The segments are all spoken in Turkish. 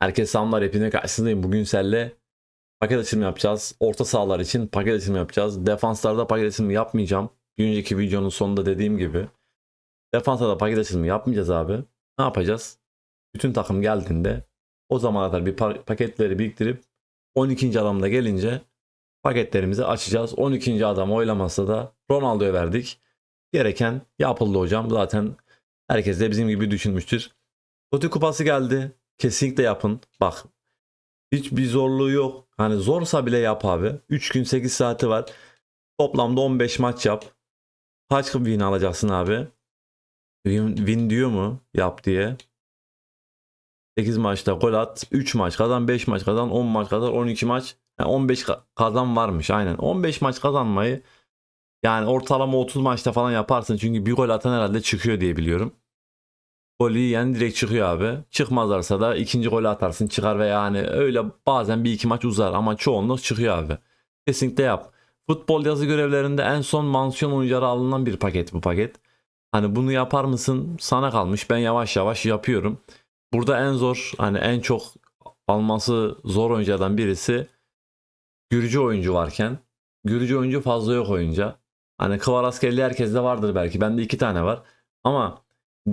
Herkes selamlar hepine karşısındayım. Bugün senle paket açılımı yapacağız. Orta sahalar için paket açılımı yapacağız. Defanslarda paket açılımı yapmayacağım. Bir önceki videonun sonunda dediğim gibi. Defanslarda paket açılımı yapmayacağız abi. Ne yapacağız? Bütün takım geldiğinde o zamana kadar bir pa- paketleri biriktirip 12. adamda gelince paketlerimizi açacağız. 12. adam oylaması da Ronaldo'ya verdik. Gereken yapıldı hocam. Zaten herkes de bizim gibi düşünmüştür. Totti kupası geldi. Kesinlikle yapın. Bak hiçbir zorluğu yok. Hani zorsa bile yap abi. 3 gün 8 saati var. Toplamda 15 maç yap. Kaç win alacaksın abi? Win, win diyor mu yap diye. 8 maçta gol at. 3 maç kazan, 5 maç kazan, 10 maç kazan, 12 maç. Yani 15 ka- kazan varmış aynen. 15 maç kazanmayı yani ortalama 30 maçta falan yaparsın. Çünkü bir gol atan herhalde çıkıyor diye biliyorum. Golü yiyen direkt çıkıyor abi. Çıkmazlarsa da ikinci golü atarsın çıkar veya yani öyle bazen bir iki maç uzar ama çoğunluk çıkıyor abi. Kesinlikle yap. Futbol yazı görevlerinde en son mansiyon oyuncuları alınan bir paket bu paket. Hani bunu yapar mısın? Sana kalmış. Ben yavaş yavaş yapıyorum. Burada en zor hani en çok alması zor oyunculardan birisi Gürcü oyuncu varken. Gürcü oyuncu fazla yok oyunca. Hani Kvaratskhelia herkeste vardır belki. Bende iki tane var. Ama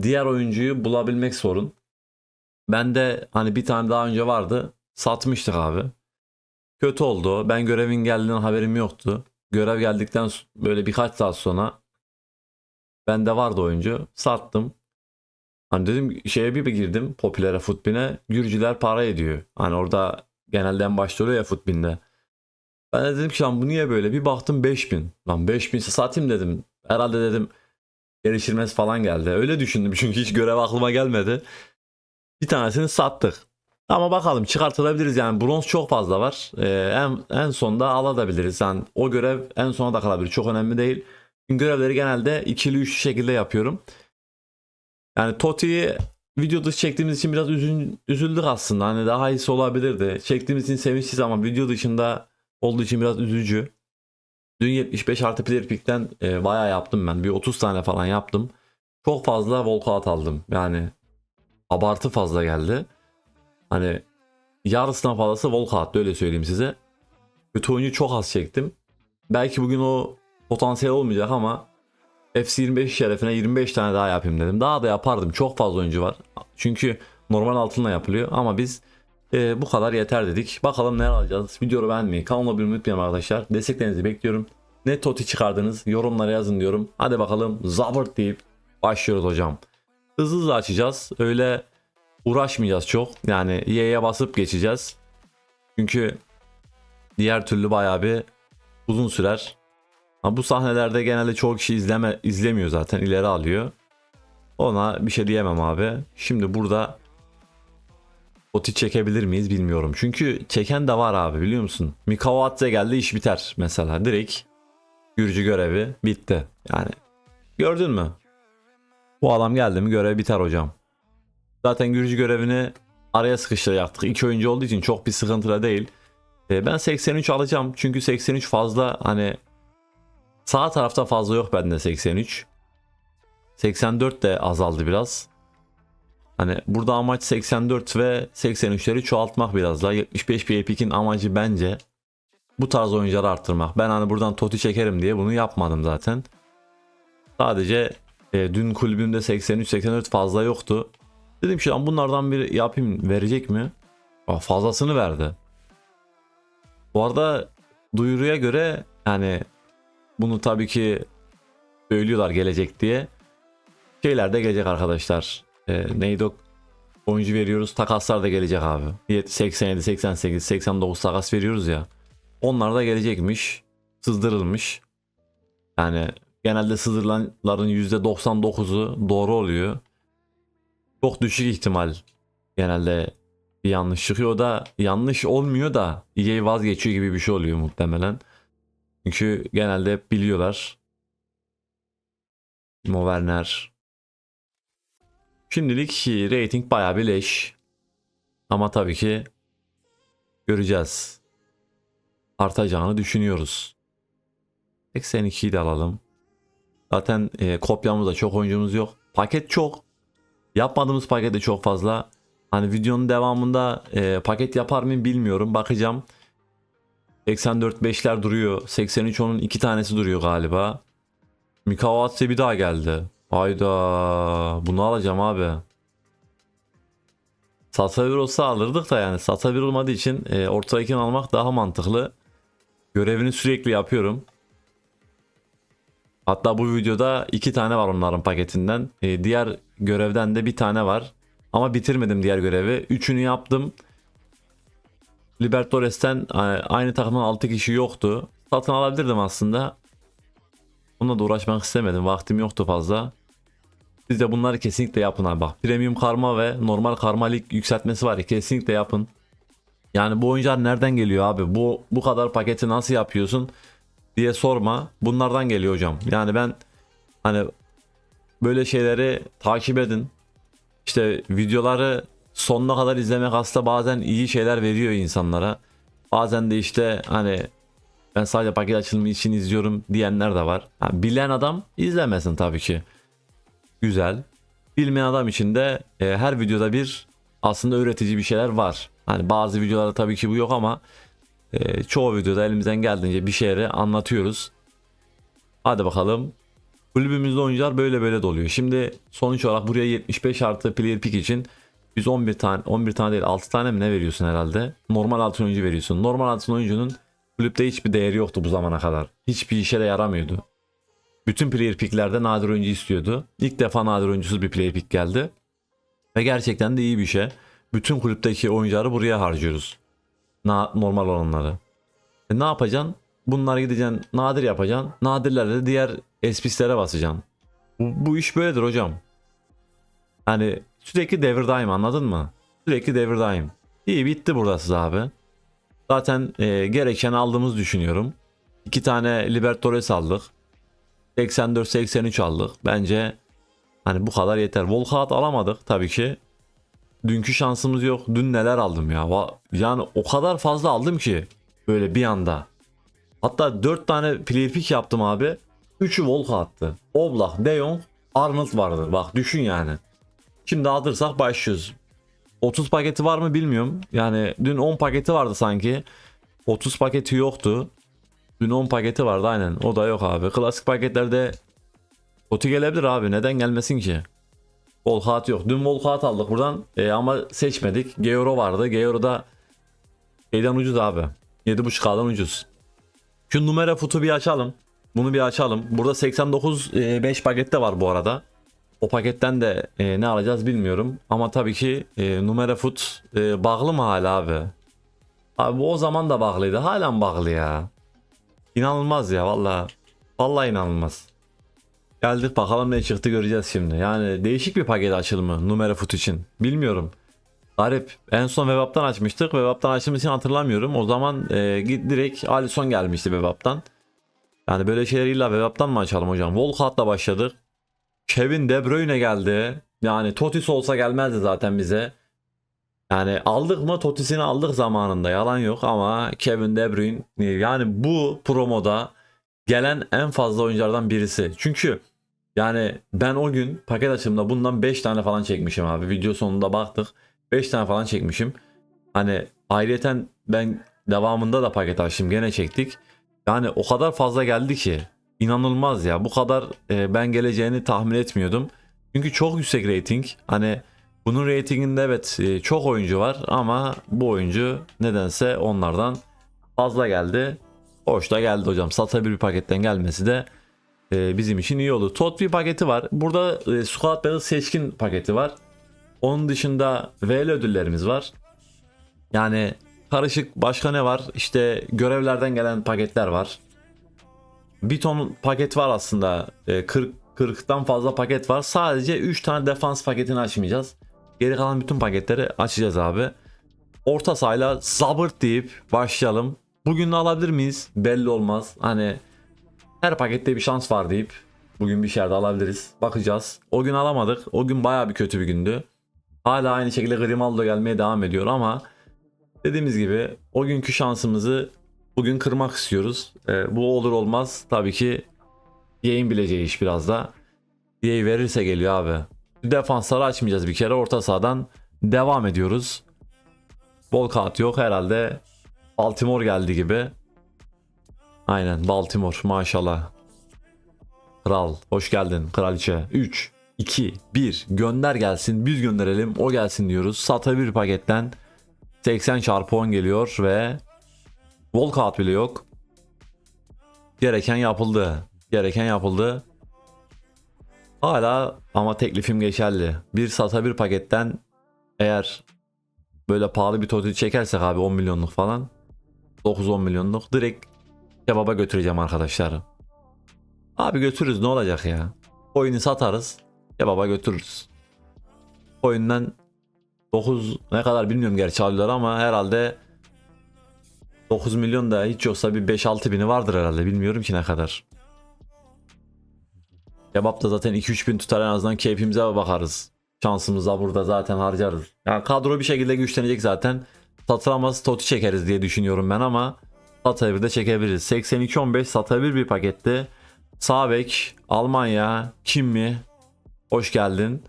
diğer oyuncuyu bulabilmek sorun. Bende hani bir tane daha önce vardı. Satmıştık abi. Kötü oldu. Ben görevin geldiğinden haberim yoktu. Görev geldikten böyle birkaç saat sonra bende vardı oyuncu. Sattım. Hani dedim şeye bir bir girdim popülere futbine. Gürcüler para ediyor. Hani orada genelde en başta oluyor ya futbinde. Ben de dedim ki lan bu niye böyle? Bir baktım 5000. Lan 5000 ise satayım dedim. Herhalde dedim geliştirmesi falan geldi. Öyle düşündüm çünkü hiç görev aklıma gelmedi. Bir tanesini sattık. Ama bakalım çıkartılabiliriz yani bronz çok fazla var. Ee, en, en sonda alabiliriz. Yani o görev en sona da kalabilir. Çok önemli değil. Çünkü görevleri genelde ikili üçlü şekilde yapıyorum. Yani Toti'yi video dışı çektiğimiz için biraz üzün, üzüldük aslında. Hani daha iyisi olabilirdi. Çektiğimiz için sevinçliyiz ama video dışında olduğu için biraz üzücü. Dün 75 artı player pick'ten e, bayağı yaptım ben. Bir 30 tane falan yaptım. Çok fazla walkout aldım. Yani abartı fazla geldi. Hani yarısından fazlası walkout öyle söyleyeyim size. Kötü oyuncu çok az çektim. Belki bugün o potansiyel olmayacak ama FC25 şerefine 25 tane daha yapayım dedim. Daha da yapardım. Çok fazla oyuncu var. Çünkü normal altınla yapılıyor ama biz e, bu kadar yeter dedik. Bakalım neler alacağız. Videoyu beğenmeyi, kanalıma abone unutmayın arkadaşlar. Desteklerinizi bekliyorum. Ne toti çıkardınız yorumlara yazın diyorum. Hadi bakalım zabırt deyip başlıyoruz hocam. Hızlı hızlı açacağız. Öyle uğraşmayacağız çok. Yani Y'ye basıp geçeceğiz. Çünkü diğer türlü bayağı bir uzun sürer. Ama bu sahnelerde genelde çoğu kişi izleme izlemiyor zaten ileri alıyor. Ona bir şey diyemem abi. Şimdi burada Oti çekebilir miyiz bilmiyorum. Çünkü çeken de var abi biliyor musun? Mikavatse geldi iş biter mesela. Direkt Gürcü görevi bitti. Yani gördün mü? Bu adam geldi mi görev biter hocam. Zaten Gürcü görevini araya sıkıştıracaktık. İki oyuncu olduğu için çok bir sıkıntı da değil. E, ben 83 alacağım. Çünkü 83 fazla hani sağ tarafta fazla yok bende 83. 84 de azaldı biraz. Hani burada amaç 84 ve 83'leri çoğaltmak biraz daha. 75 bir epic'in amacı bence bu tarz oyuncuları arttırmak. Ben hani buradan Toti çekerim diye bunu yapmadım zaten. Sadece e, dün kulübümde 83-84 fazla yoktu. Dedim ki lan bunlardan bir yapayım verecek mi? Aa, fazlasını verdi. Bu arada duyuruya göre yani bunu tabii ki söylüyorlar gelecek diye. Şeyler de gelecek arkadaşlar. E, neydi? Oyuncu veriyoruz. Takaslar da gelecek abi. 87, 88, 89 takas veriyoruz ya. Onlar da gelecekmiş. Sızdırılmış. Yani genelde sızdırılanların %99'u doğru oluyor. Çok düşük ihtimal genelde bir yanlış çıkıyor da yanlış olmuyor da EA vazgeçiyor gibi bir şey oluyor muhtemelen. Çünkü genelde biliyorlar. Timo. Şimdilik rating bayağı bir leş. Ama tabii ki göreceğiz. Artacağını düşünüyoruz. 82'yi de alalım. Zaten e, kopyamızda çok oyuncumuz yok. Paket çok. Yapmadığımız paket de çok fazla. Hani videonun devamında e, paket yapar mıyım bilmiyorum. Bakacağım. 84 5'ler duruyor. 83 onun iki tanesi duruyor galiba. Mikawatse bir daha geldi. Hayda. Bunu alacağım abi. Satavir olsa alırdık da yani Satavir olmadığı için e, ortadakini almak daha mantıklı. Görevini sürekli yapıyorum. Hatta bu videoda iki tane var onların paketinden. E, diğer görevden de bir tane var. Ama bitirmedim diğer görevi. Üçünü yaptım. Libertores'ten e, aynı takımın 6 kişi yoktu. Satın alabilirdim aslında. Onunla da uğraşmak istemedim. Vaktim yoktu fazla. Siz de bunları kesinlikle yapın abi. Bak premium karma ve normal karma lig yükseltmesi var ya kesinlikle yapın. Yani bu oyuncular nereden geliyor abi? Bu bu kadar paketi nasıl yapıyorsun diye sorma. Bunlardan geliyor hocam. Yani ben hani böyle şeyleri takip edin. İşte videoları sonuna kadar izlemek aslında bazen iyi şeyler veriyor insanlara. Bazen de işte hani ben sadece paket açılımı için izliyorum diyenler de var. Ha, bilen adam izlemesin tabii ki. Güzel. Bilmeyen adam için de e, her videoda bir aslında öğretici bir şeyler var. Hani bazı videolarda tabii ki bu yok ama e, çoğu videoda elimizden geldiğince bir şeyleri anlatıyoruz. Hadi bakalım. Kulübümüzde oyuncular böyle böyle doluyor. Şimdi sonuç olarak buraya 75 artı player pick için 111 tane 11 tane değil 6 tane mi ne veriyorsun herhalde? Normal altın oyuncu veriyorsun. Normal altın oyuncunun kulüpte hiçbir değeri yoktu bu zamana kadar. Hiçbir işe de yaramıyordu. Bütün player picklerde nadir oyuncu istiyordu. İlk defa nadir oyuncusuz bir player pick geldi. Ve gerçekten de iyi bir şey. Bütün kulüpteki oyuncuları buraya harcıyoruz. Na normal olanları. E ne yapacaksın? Bunları gideceksin nadir yapacaksın. Nadirlerle de diğer SPC'lere basacaksın. Bu, bu iş böyledir hocam. Hani sürekli devirdayım anladın mı? Sürekli devirdayım. İyi bitti burada siz abi. Zaten e, gereken aldığımızı düşünüyorum. İki tane Libertadores aldık. 84-83 aldık. Bence hani bu kadar yeter. Volkaat alamadık tabii ki. Dünkü şansımız yok. Dün neler aldım ya. Yani o kadar fazla aldım ki böyle bir anda. Hatta 4 tane player pick yaptım abi. 3'ü Volkaat'tı. Oblak, De Jong, Arnold vardı. Bak düşün yani. Şimdi alırsak başlıyoruz. 30 paketi var mı bilmiyorum. Yani dün 10 paketi vardı sanki. 30 paketi yoktu. Dün 10 paketi vardı aynen. O da yok abi. Klasik paketlerde Oti gelebilir abi. Neden gelmesin ki? Volkaat yok. Dün Volkaat aldık buradan E, ama seçmedik. Georo vardı. Georo da şeyden ucuz abi. 7.5K'dan ucuz. Şu numara futu bir açalım. Bunu bir açalım. Burada 89 e, 5 pakette var bu arada. O paketten de e, ne alacağız bilmiyorum. Ama tabii ki e, numara fut e, bağlı mı hala abi? Abi bu o zaman da bağlıydı. Halen bağlı ya. İnanılmaz ya valla. Valla inanılmaz. Geldik bakalım ne çıktı göreceğiz şimdi. Yani değişik bir paket açılımı numara fut için. Bilmiyorum. Garip. En son Webap'tan açmıştık. Webap'tan açtığımız için hatırlamıyorum. O zaman e, direkt Alisson gelmişti Webap'tan. Yani böyle şeyleri illa Webap'tan mı açalım hocam? Volkat'la başladık. Kevin De Bruyne geldi. Yani Totis olsa gelmezdi zaten bize. Yani aldık mı Totis'ini aldık zamanında yalan yok ama Kevin De Bruyne yani bu promoda gelen en fazla oyunculardan birisi. Çünkü yani ben o gün paket açımında bundan 5 tane falan çekmişim abi. Video sonunda baktık. 5 tane falan çekmişim. Hani ayrıyeten ben devamında da paket açtım gene çektik. Yani o kadar fazla geldi ki inanılmaz ya. Bu kadar e, ben geleceğini tahmin etmiyordum. Çünkü çok yüksek rating. Hani bunun ratinginde evet e, çok oyuncu var ama bu oyuncu nedense onlardan fazla geldi. Hoş da geldi hocam. Sata bir paketten gelmesi de e, bizim için iyi oldu. Tot bir paketi var. Burada e, Squad Battle seçkin paketi var. Onun dışında VL ödüllerimiz var. Yani karışık başka ne var? İşte görevlerden gelen paketler var. Bir ton paket var aslında. E, 40 40'tan fazla paket var. Sadece 3 tane defans paketini açmayacağız. Geri kalan bütün paketleri açacağız abi. Orta sahayla zabırt deyip başlayalım. Bugün de alabilir miyiz? Belli olmaz. Hani her pakette bir şans var deyip bugün bir şeyler alabiliriz. Bakacağız. O gün alamadık. O gün baya bir kötü bir gündü. Hala aynı şekilde Grimaldo gelmeye devam ediyor ama dediğimiz gibi o günkü şansımızı bugün kırmak istiyoruz. Ee, bu olur olmaz tabii ki Yayın bileceği iş biraz da. EA verirse geliyor abi. Defansları açmayacağız bir kere. Orta sahadan devam ediyoruz. Volkat yok herhalde. Baltimore geldi gibi. Aynen Baltimore maşallah. Kral hoş geldin kraliçe. 3, 2, 1 gönder gelsin biz gönderelim o gelsin diyoruz. Sata bir paketten 80 çarpı 10 geliyor ve Volkat bile yok. Gereken yapıldı. Gereken yapıldı. Hala ama teklifim geçerli. Bir sata bir paketten eğer böyle pahalı bir toti çekersek abi 10 milyonluk falan 9-10 milyonluk direkt kebaba götüreceğim arkadaşlar. Abi götürürüz ne olacak ya. Oyunu satarız kebaba götürürüz. Oyundan 9 ne kadar bilmiyorum gerçi alıyorlar ama herhalde 9 milyon da hiç yoksa bir 5-6 bini vardır herhalde bilmiyorum ki ne kadar. Kebap da zaten 2-3 bin tutar en azından keyfimize bakarız. Şansımıza burada zaten harcarız. Yani kadro bir şekilde güçlenecek zaten. Satılamaz Toti çekeriz diye düşünüyorum ben ama Satayı de çekebiliriz. 82-15 Satayı bir pakette. Sağ bek, Almanya, Kim mi? Hoş geldin.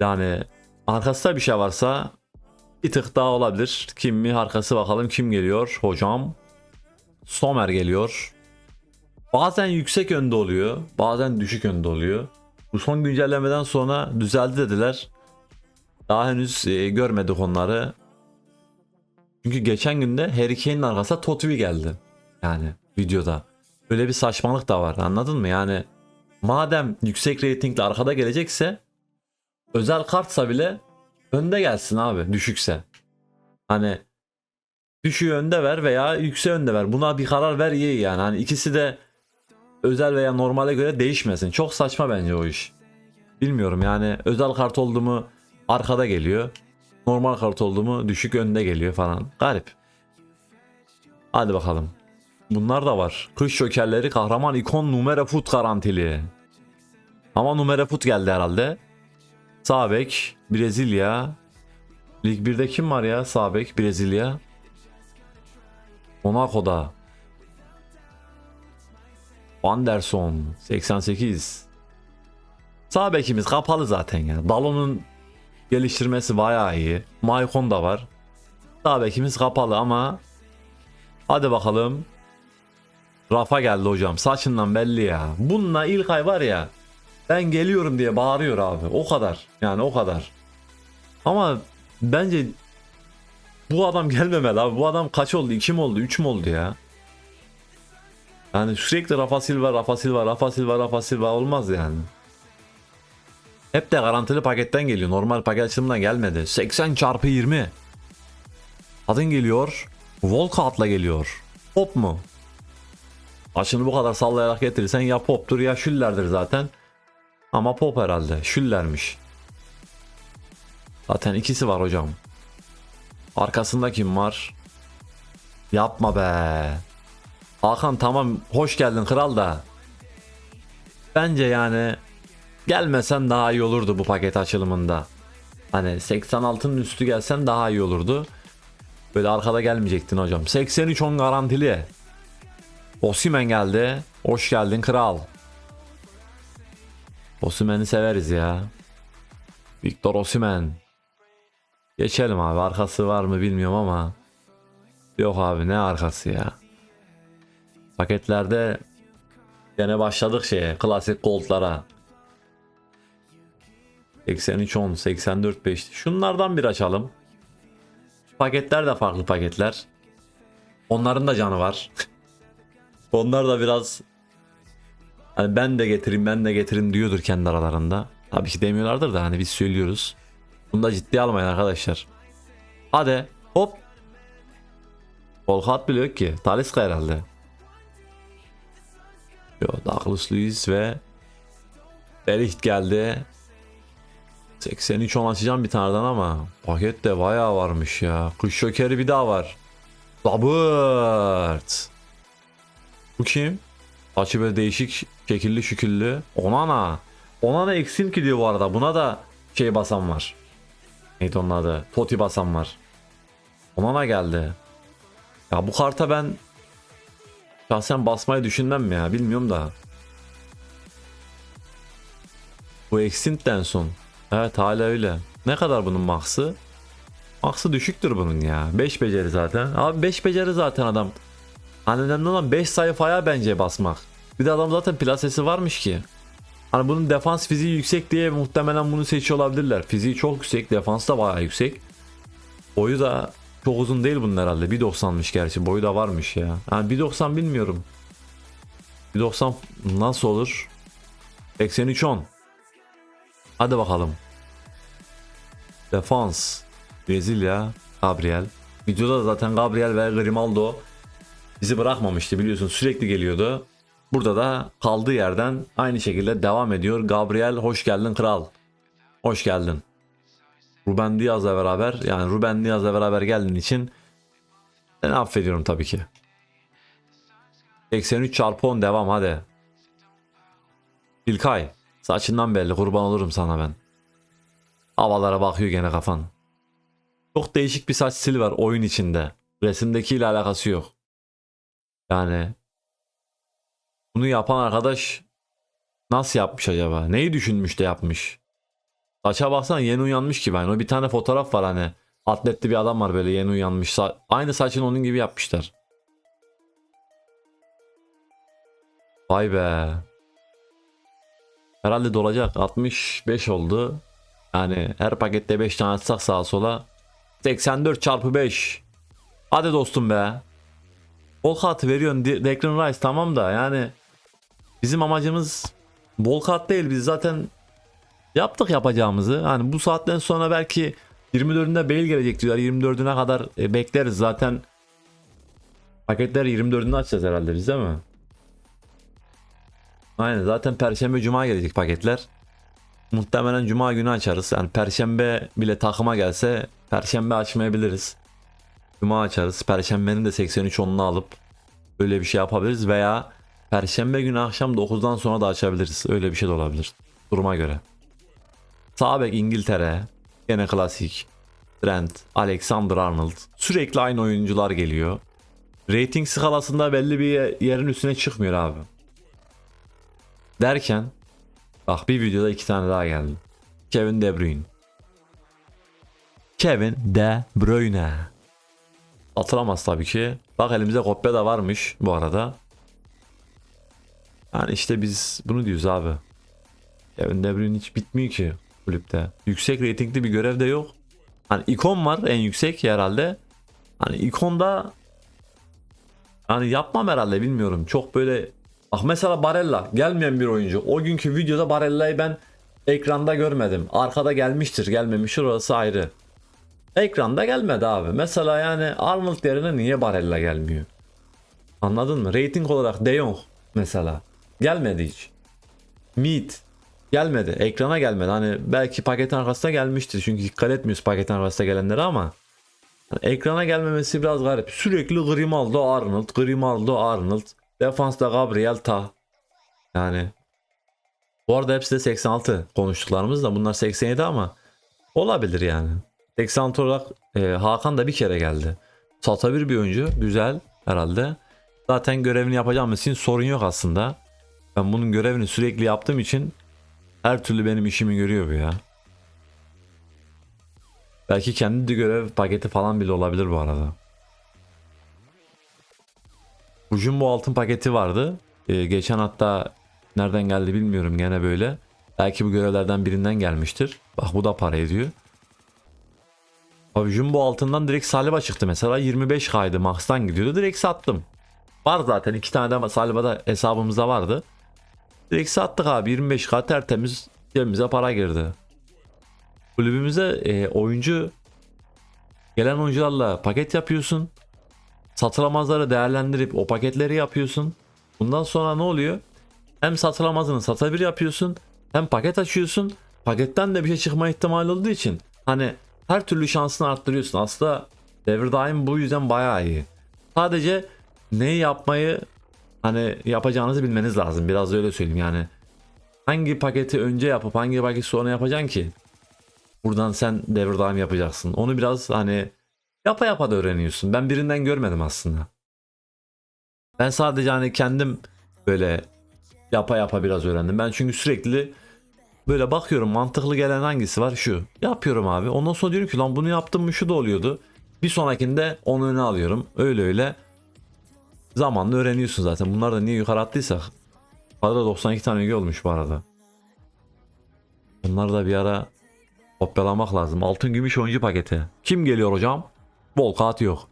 Yani arkasında bir şey varsa bir tık daha olabilir. Kim mi? Arkası bakalım kim geliyor? Hocam. Somer geliyor. Bazen yüksek önde oluyor. Bazen düşük önde oluyor. Bu son güncellemeden sonra düzeldi dediler. Daha henüz e, görmedik onları. Çünkü geçen günde Harry Kane'in arkasına Totivi geldi. Yani videoda. Böyle bir saçmalık da var anladın mı? Yani madem yüksek reytingli arkada gelecekse özel kartsa bile önde gelsin abi düşükse. Hani düşüğü önde ver veya yüksek önde ver. Buna bir karar ver iyi yani. Hani ikisi de özel veya normale göre değişmesin. Çok saçma bence o iş. Bilmiyorum yani özel kart oldu mu arkada geliyor. Normal kart oldu mu düşük önde geliyor falan. Garip. Hadi bakalım. Bunlar da var. Kış şokerleri kahraman ikon numara fut garantili. Ama numara fut geldi herhalde. Sağ bek Brezilya. Lig 1'de kim var ya? Sağ bek Brezilya. Monaco'da. Anderson 88. Sağ bekimiz kapalı zaten ya. Dalon'un geliştirmesi bayağı iyi. Maicon da var. Sağ bekimiz kapalı ama hadi bakalım. Rafa geldi hocam. Saçından belli ya. Bununla ilk ay var ya. Ben geliyorum diye bağırıyor abi. O kadar. Yani o kadar. Ama bence bu adam gelmemeli abi. Bu adam kaç oldu? 2 mi oldu? 3 mü oldu ya? Yani sürekli Rafa Silva, Rafa Silva, Rafa Silva, Rafa Silva olmaz yani. Hep de garantili paketten geliyor. Normal paket açılımdan gelmedi. 80 çarpı 20. Adın geliyor. Volkat'la geliyor. Pop mu? Başını bu kadar sallayarak getirirsen ya poptur ya şüllerdir zaten. Ama pop herhalde. Şüllermiş. Zaten ikisi var hocam. Arkasında kim var? Yapma be. Hakan tamam hoş geldin kral da. Bence yani gelmesen daha iyi olurdu bu paket açılımında. Hani 86'nın üstü gelsen daha iyi olurdu. Böyle arkada gelmeyecektin hocam. 83 10 garantili. Osimen geldi. Hoş geldin kral. Osimen'i severiz ya. Victor Osimen. Geçelim abi. Arkası var mı bilmiyorum ama. Yok abi ne arkası ya. Paketlerde gene başladık şeye. Klasik goldlara. 83 10, 84 5. Şunlardan bir açalım. Paketler de farklı paketler. Onların da canı var. Onlar da biraz hani ben de getireyim ben de getirin diyordur kendi aralarında. Tabii ki demiyorlardır da hani biz söylüyoruz. Bunu da ciddiye almayın arkadaşlar. Hadi hop. Volkat bile yok ki. Taliska herhalde. Yo, Douglas Luiz ve Delicht geldi. 83 10 açacağım bir taneden ama paket de bayağı varmış ya. Kış şokeri bir daha var. Robert. Bu kim? Saçı böyle değişik şekilli şüküllü. Onana. Onana eksim ki diyor bu arada. Buna da şey basan var. Neydi onun adı? Toti basan var. Onana geldi. Ya bu karta ben şahsen basmayı düşünmem ya. Bilmiyorum da. Bu Extint'ten son. Evet hala öyle. Ne kadar bunun maksı? Maksı düşüktür bunun ya. 5 beceri zaten. Abi 5 beceri zaten adam. Hani önemli olan 5 sayfaya bence basmak. Bir de adam zaten plasesi varmış ki. Hani bunun defans fiziği yüksek diye muhtemelen bunu seçiyor olabilirler. Fiziği çok yüksek, defans da bayağı yüksek. Boyu da çok uzun değil bunun herhalde. 1.90'mış gerçi. Boyu da varmış ya. Yani 1.90 bilmiyorum. 1.90 nasıl olur? 83-10. Hadi bakalım. Defans. Brezilya. Gabriel. Videoda da zaten Gabriel ve Grimaldo bizi bırakmamıştı biliyorsun. Sürekli geliyordu. Burada da kaldığı yerden aynı şekilde devam ediyor. Gabriel hoş geldin kral. Hoş geldin. Ruben Diaz'la beraber yani Ruben Diaz'la beraber geldiğin için seni affediyorum tabii ki. 83 çarpı 10 devam hadi. İlkay saçından belli kurban olurum sana ben. Havalara bakıyor gene kafan. Çok değişik bir saç stili var oyun içinde. Resimdekiyle alakası yok. Yani bunu yapan arkadaş nasıl yapmış acaba? Neyi düşünmüş de yapmış? Saça baksana yeni uyanmış gibi. Yani o bir tane fotoğraf var hani. Atletli bir adam var böyle yeni uyanmış. Sa- Aynı saçını onun gibi yapmışlar. Vay be. Herhalde dolacak. 65 oldu. Yani her pakette 5 tane atsak sağa sola. 84 çarpı 5. Hadi dostum be. Bol kat veriyorsun De- Declan Rice tamam da yani bizim amacımız bol kat değil biz zaten yaptık yapacağımızı. Hani bu saatten sonra belki 24'ünde Bale gelecek diyorlar. 24'üne kadar e, bekleriz zaten. Paketler 24'ünde açacağız herhalde biz değil mi? Aynen zaten perşembe cuma gelecek paketler. Muhtemelen cuma günü açarız. Yani perşembe bile takıma gelse perşembe açmayabiliriz. Cuma açarız. Perşembenin de 83 onunu alıp öyle bir şey yapabiliriz veya Perşembe günü akşam 9'dan sonra da açabiliriz. Öyle bir şey de olabilir. Duruma göre. Sağ bek İngiltere. Gene klasik. Trent, Alexander Arnold. Sürekli aynı oyuncular geliyor. Rating skalasında belli bir yerin üstüne çıkmıyor abi. Derken bak bir videoda iki tane daha geldi. Kevin De Bruyne. Kevin De Bruyne. Atılamaz tabii ki. Bak elimizde kopya da varmış bu arada. Yani işte biz bunu diyoruz abi. Kevin De Bruyne hiç bitmiyor ki kulüpte. Yüksek reytingli bir görev de yok. Hani ikon var en yüksek herhalde. Hani ikonda hani yapmam herhalde bilmiyorum. Çok böyle Bak mesela Barella gelmeyen bir oyuncu. O günkü videoda Barella'yı ben ekranda görmedim. Arkada gelmiştir gelmemiştir orası ayrı. Ekranda gelmedi abi. Mesela yani Arnold yerine niye Barella gelmiyor? Anladın mı? Rating olarak De Jong mesela. Gelmedi hiç. Mead gelmedi. Ekrana gelmedi. Hani belki paketin arkasına gelmiştir. Çünkü dikkat etmiyoruz paketin arkasına gelenlere ama hani ekrana gelmemesi biraz garip. Sürekli Grimaldo Arnold, Grimaldo Arnold. Defansta Gabriel Ta. Yani bu arada hepsi de 86 konuştuklarımız da bunlar 87 ama olabilir yani. 86 olarak e, Hakan da bir kere geldi. Satabilir bir oyuncu. Güzel herhalde. Zaten görevini yapacağım için sorun yok aslında. Ben bunun görevini sürekli yaptığım için her türlü benim işimi görüyor bu ya. Belki kendi de görev paketi falan bile olabilir bu arada. Bu altın paketi vardı. Ee, geçen hatta nereden geldi bilmiyorum gene böyle. Belki bu görevlerden birinden gelmiştir. Bak bu da para ediyor. Abi Jumbo altından direkt Saliba çıktı mesela 25 kaydı Max'tan gidiyordu direkt sattım. Var zaten iki tane de Saliba'da hesabımızda vardı. Direkt sattık abi 25k tertemiz cebimize para girdi. Kulübümüze e, oyuncu gelen oyuncularla paket yapıyorsun. Satılamazları değerlendirip o paketleri yapıyorsun. Bundan sonra ne oluyor? Hem satılamazını satabilir yapıyorsun. Hem paket açıyorsun. Paketten de bir şey çıkma ihtimali olduğu için hani her türlü şansını arttırıyorsun. Aslında devir daim bu yüzden bayağı iyi. Sadece neyi yapmayı hani yapacağınızı bilmeniz lazım. Biraz öyle söyleyeyim yani. Hangi paketi önce yapıp hangi paketi sonra yapacaksın ki? Buradan sen devir daim yapacaksın. Onu biraz hani yapa yapa da öğreniyorsun. Ben birinden görmedim aslında. Ben sadece hani kendim böyle yapa yapa biraz öğrendim. Ben çünkü sürekli Böyle bakıyorum mantıklı gelen hangisi var şu. Yapıyorum abi. Ondan sonra diyorum ki lan bunu yaptım mı şu da oluyordu. Bir sonrakinde onu öne alıyorum. Öyle öyle. Zamanla öğreniyorsun zaten. Bunlar da niye yukarı attıysak. Arada 92 tane üye olmuş bu arada. Bunları da bir ara kopyalamak lazım. Altın gümüş oyuncu paketi. Kim geliyor hocam? Bol kağıt yok.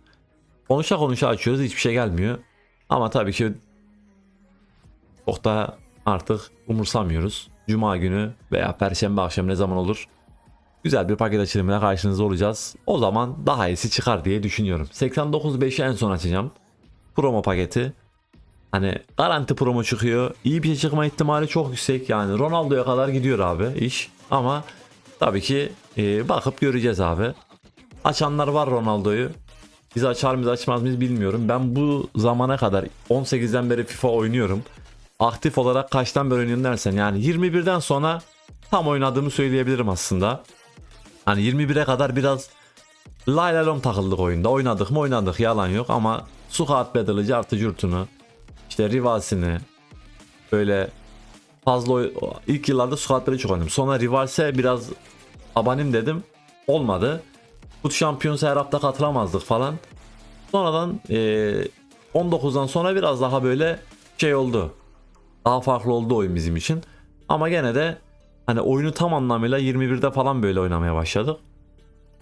Konuşa konuşa açıyoruz hiçbir şey gelmiyor. Ama tabii ki çok da artık umursamıyoruz. Cuma günü veya perşembe akşamı ne zaman olur? Güzel bir paket açılımıyla karşınızda olacağız. O zaman daha iyisi çıkar diye düşünüyorum. 89.5'i en son açacağım. Promo paketi. Hani garanti promo çıkıyor. İyi bir şey çıkma ihtimali çok yüksek. Yani Ronaldo'ya kadar gidiyor abi iş. Ama tabii ki e, bakıp göreceğiz abi. Açanlar var Ronaldo'yu. Biz açar mıyız açmaz mıyız bilmiyorum. Ben bu zamana kadar 18'den beri FIFA oynuyorum. Aktif olarak kaçtan beri oynuyorum dersen yani 21'den sonra tam oynadığımı söyleyebilirim aslında. Hani 21'e kadar biraz lay lay lom takıldık oyunda. Oynadık mı oynadık yalan yok ama Squad Battle'ı cartı curtunu işte Rivals'ini böyle fazla ilk yıllarda Battle'ı çok oynadım. Sonra Rivals'e biraz abanayım dedim. Olmadı. Foot Champions'a her hafta katılamazdık falan. Sonradan eee 19'dan sonra biraz daha böyle şey oldu. Daha farklı oldu oyun bizim için. Ama gene de hani oyunu tam anlamıyla 21'de falan böyle oynamaya başladık.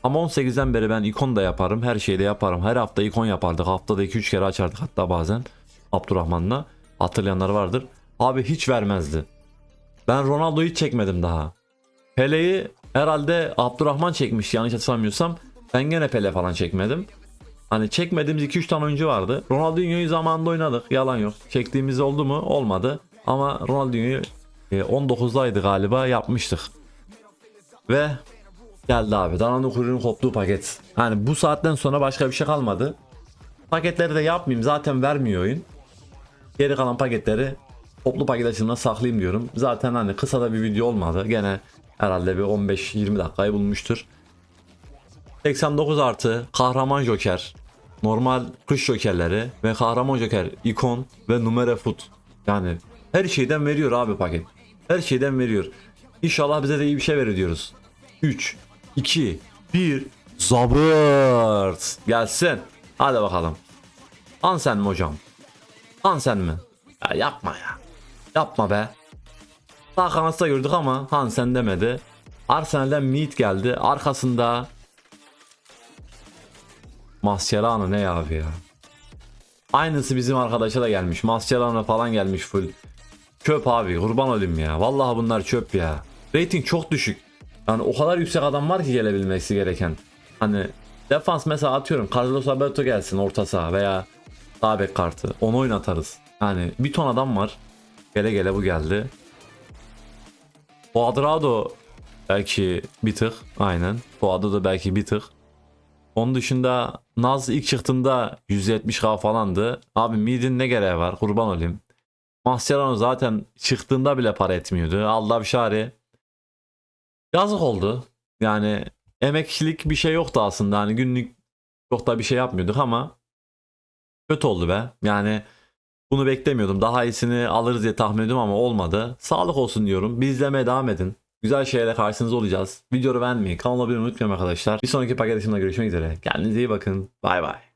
Ama 18'den beri ben ikon da yaparım. Her şeyi de yaparım. Her hafta ikon yapardık. Haftada 2-3 kere açardık hatta bazen. Abdurrahman'la. Hatırlayanlar vardır. Abi hiç vermezdi. Ben Ronaldo'yu hiç çekmedim daha. Pele'yi herhalde Abdurrahman çekmiş yanlış hatırlamıyorsam. Ben gene Pele falan çekmedim. Hani çekmediğimiz 2-3 tane oyuncu vardı. Ronaldinho'yu zamanında oynadık. Yalan yok. Çektiğimiz oldu mu? Olmadı. Ama Ronaldinho'yu e, 19'daydı galiba yapmıştık. Ve geldi abi. Dananın kuyruğunun koptuğu paket. Hani bu saatten sonra başka bir şey kalmadı. Paketleri de yapmayayım. Zaten vermiyor oyun. Geri kalan paketleri toplu paket açılımına saklayayım diyorum. Zaten hani kısa da bir video olmadı. Gene herhalde bir 15-20 dakikayı bulmuştur. 89 artı kahraman joker, normal kış jokerleri ve kahraman joker, ikon ve numara foot. Yani her şeyden veriyor abi paket. Her şeyden veriyor. İnşallah bize de iyi bir şey verir diyoruz. 3, 2, 1, zabırt. Gelsin. Hadi bakalım. Hansen mi hocam? Hansen mi? Ya yapma ya. Yapma be. Sağ kanatta gördük ama Hansen demedi. Arsenal'den Mead geldi. Arkasında Mascherano ne abi ya. Aynısı bizim arkadaşa da gelmiş. Mascherano falan gelmiş full. Çöp abi kurban olayım ya. Vallahi bunlar çöp ya. Rating çok düşük. Yani o kadar yüksek adam var ki gelebilmesi gereken. Hani defans mesela atıyorum Carlos Alberto gelsin orta saha veya sağ bek kartı. Onu oynatarız. Yani bir ton adam var. Gele gele bu geldi. Cuadrado belki bir tık. Aynen. Cuadrado belki bir tık. Onun dışında Naz ilk çıktığında 170k falandı. Abi Mid'in ne gereği var kurban olayım. Mascherano zaten çıktığında bile para etmiyordu. Allah şari. Yazık oldu. Yani emekçilik bir şey yoktu aslında. Hani günlük çok da bir şey yapmıyorduk ama kötü oldu be. Yani bunu beklemiyordum. Daha iyisini alırız diye tahmin ediyordum ama olmadı. Sağlık olsun diyorum. Bir izlemeye devam edin. Güzel şeylerle karşınızda olacağız. Videoyu beğenmeyi, kanala abone olmayı unutmayın arkadaşlar. Bir sonraki paket görüşmek üzere. Kendinize iyi bakın. Bay bay.